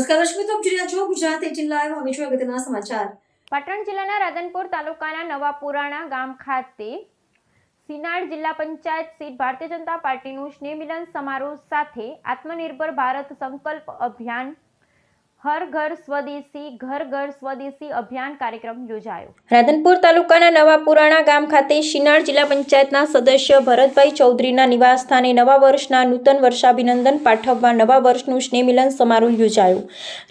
નમસ્કાર દર્શક તો આપ છો ગુજરાત એટીન લાઈવ. હવે જોઈએ અગત્યના સમાચાર. પાટણ જિલ્લાના રાધનપુર તાલુકાના નવા પુરાણા ગામ ખાતે સિનાડ જિલ્લા પંચાયત સીટ ભારતીય જનતા પાર્ટીનું સ્નેહ મિલન સમારોહ સાથે આત્મનિર્ભર ભારત સંકલ્પ અભિયાન હર ઘર સ્વદેશી, ઘર ઘર સ્વદેશી અભિયાન કાર્યક્રમ યોજાયો. રાધનપુર તાલુકાના નવા પુરાણા ગામ ખાતે શિનાળ જિલ્લા પંચાયતના સદસ્ય ભરતભાઈ ચૌધરીના નિવાસ સ્થાને નવા વર્ષના નૂતન વર્ષાભિનંદન પાઠવવા નવા વર્ષનું સ્નેહમિલન સમારોહ યોજાયો.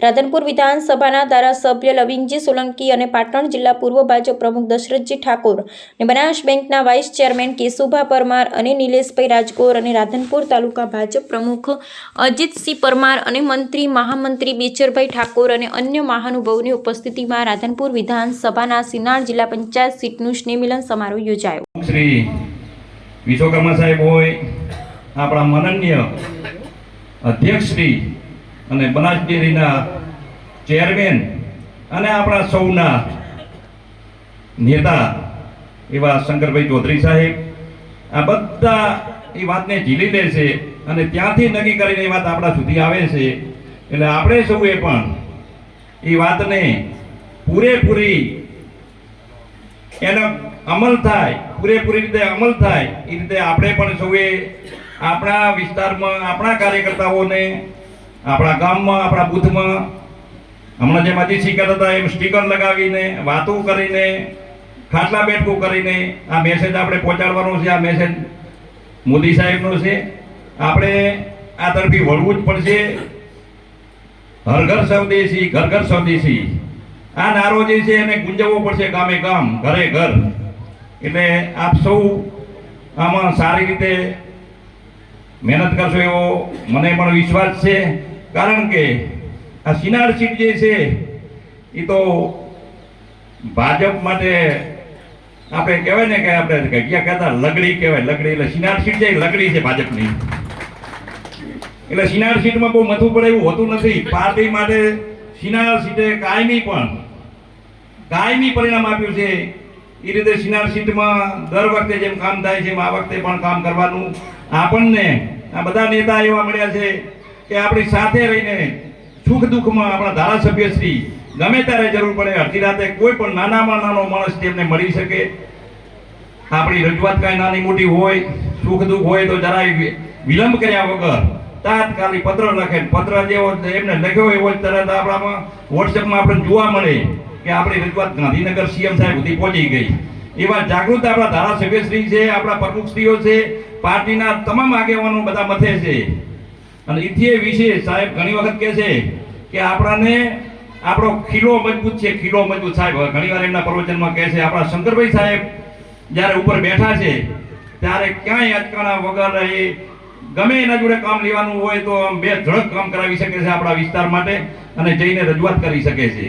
રાધનપુર વિધાનસભાના ધારાસભ્ય લવિંગજી સોલંકી અને પાટણ જિલ્લા પૂર્વ ભાજપ પ્રમુખ દશરથજી ઠાકોર અને બનાસ બેંકના વાઇસ ચેરમેન કેશુભા પરમાર અને નિલેશભાઈ રાજગોર અને રાધનપુર તાલુકા ભાજપ પ્રમુખ અજીતસિંહ પરમાર અને મંત્રી મહામંત્રી બેચરભાઈ ઠાકોર અને અન્ય મહાનુભાવોની ઉપસ્થિતિમાં રાધનપુર વિધાનસભાના સિનાર જિલ્લા પંચાયત સીટનું સ્નેહમિલન સમારોહ યોજાયો. શ્રી વિશ્વકર્મા સાહેબ હોય, આપણા માનનીય અધ્યક્ષ શ્રી અને બનાસ ડેરીના ચેરમેન અને આપણા સૌના નેતા એવા શંકરભાઈ ચૌધરી સાહેબ, આ બધા એ વાતને ઝીલી લે છે અને ત્યાંથી નક્કી કરીને એ વાત આપણા સુધી આવે છે. એટલે આપણે સૌએ પણ? એ વાતને પૂરેપૂરી એનો અમલ થાય, પૂરેપૂરી રીતે અમલ થાય એ રીતે આપણે પણ સૌએ આપણા વિસ્તારમાં, આપણા કાર્યકર્તાઓને, આપણા ગામમાં, આપણા બૂથમાં, હમણાં જેમ અતિશી હતા, એમ સ્ટીકર લગાવીને, વાતો કરીને, ખાટલા બેઠકું કરીને આ મેસેજ આપણે પહોંચાડવાનો છે, આ મેસેજ મોદી સાહેબનો છે. આપણે આ તરફી વળવું જ પડશે. હર ઘર સ્વદેશી ઘર ઘર સ્વદેશી. આ નારો જે છે એને ગુંજવવો પડશે ગામે ગામ, ઘરે ઘર. એટલે આપ સૌ આમાં સારી રીતે મહેનત કરશો એવો મને પણ વિશ્વાસ છે. કારણ કે આ સિનાર સીટ જે છે એ તો ભાજપ માટે આપણે કહેવાય ને કે આપણે કહેતા લગડી કહેવાય, લગડી. એટલે સિનાર સીટ જે લગડી છે ભાજપની. એટલે સિનાર સીટમાં બહુ મથું પડે એવું હોતું નથી. પાર્ટી માટે સિનાર સીટે કાયમી પણ કાયમી પરિણામ આપ્યું છે. એ રીતે સિનાર સીટમાં દર વખતે જેમ કામ થાય છે, એમ આ વખતે પણ કામ કરવાનું આપણને આ બધા નેતા એવા મળ્યા છે કે આપણી સાથે રહીને સુખ દુઃખમાં આપણા ધારાસભ્ય શ્રી ગમે ત્યારે જરૂર પડે, અડધી રાતે કોઈ પણ નાનામાં નાનો માણસ તેમને મળી શકે, આપણી રજૂઆત કાંઈ નાની મોટી હોય, સુખ દુઃખ હોય તો જરાય વિલંબ કર્યા વગર તાત્કાલિક પત્ર લખે પત્ર જેવો એમને લખ્યો હોય એવો તરત આપણામાં વોટ્સએપમાં આપણે જોવા મળે કે આપણી રજૂઆત ગાંધીનગર સીએમ સાહેબ સુધી પહોંચી ગઈ. એવા જાગૃત આપણા ધારાસભ્યશ્રી છે, આપણા પ્રમુખશ્રીઓ છે, પાર્ટીના તમામ આગેવાનો બધા મથે છે. અને ઇથી વિશે સાહેબ ઘણી વખત કહે છે કે આપણાને આપણો ખીલો મજબૂત છે, ખીલો મજબૂત સાહેબ. ઘણી વાર એમના પ્રવચનમાં કહે છે, આપણા શંકરભાઈ સાહેબ જ્યારે ઉપર બેઠા છે, ત્યારે ક્યાંય અટકણા વગર એ ગમે એના જોડે કામ લેવાનું હોય તો આમ બે ઝડપ કામ કરાવી શકે છે આપણા વિસ્તાર માટે અને જઈને રજૂઆત કરી શકે છે.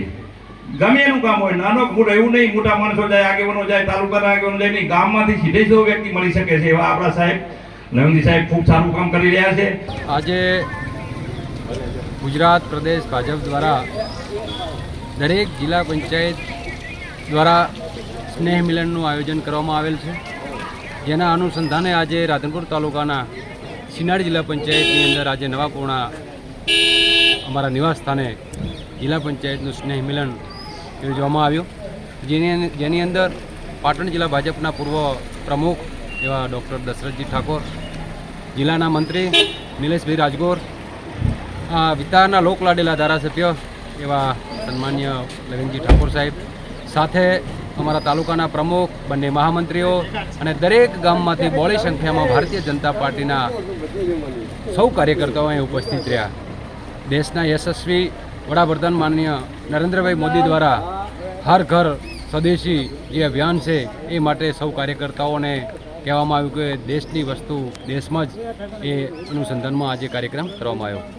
ગમે એનું કામ હોય, નાનો મોટો એવું નહીં, મોટા માણસો જાય, આગેવાનો જાય, તાલુકાના આગેવાનો જાય, નહીં, ગામમાંથી સીધે સીધો વ્યક્તિ મળી શકે છે એવા આપણા સાહેબ. નવીનજી સાહેબ ખૂબ સારું કામ કરી રહ્યા છે. આજે ગુજરાત પ્રદેશ ભાજપ દ્વારા દરેક જિલ્લા પંચાયત દ્વારા સ્નેહ મિલનનું આયોજન કરવામાં આવેલ છે. જેના અનુસંધાને આજે રાધનપુર તાલુકાના સિનાડ જિલ્લા પંચાયતની અંદર આજે નવાપૂર્ણા અમારા નિવાસ સ્થાને જિલ્લા પંચાયતનું સ્નેહ મિલન યોજવામાં આવ્યું. જેની જેની અંદર પાટણ જિલ્લા ભાજપના પૂર્વ પ્રમુખ એવા ડૉક્ટર દશરથજી ઠાકોર, જિલ્લાના મંત્રી નિલેશભાઈ રાજગોર, આ વિસ્તારના લોકલાડેલા ધારાસભ્ય એવા સન્માન્ય લવિંગજી ઠાકોર સાહેબ, સાથે અમારા તાલુકાના પ્રમુખ, બંને મહામંત્રીઓ અને દરેક ગામમાંથી બોળી સંખ્યામાં ભારતીય જનતા પાર્ટીના સૌ કાર્યકર્તાઓ અહીં ઉપસ્થિત રહ્યા. દેશના યશસ્વી વડાપ્રધાન માનનીય નરેન્દ્રભાઈ મોદી દ્વારા હર ઘર સ્વદેશી જે અભિયાન છે એ માટે સૌ કાર્યકર્તાઓને કહેવામાં આવ્યું કે દેશની વસ્તુ દેશમાં જ એ અનુસંધાનમાં આજે કાર્યક્રમ કરવામાં આવ્યો.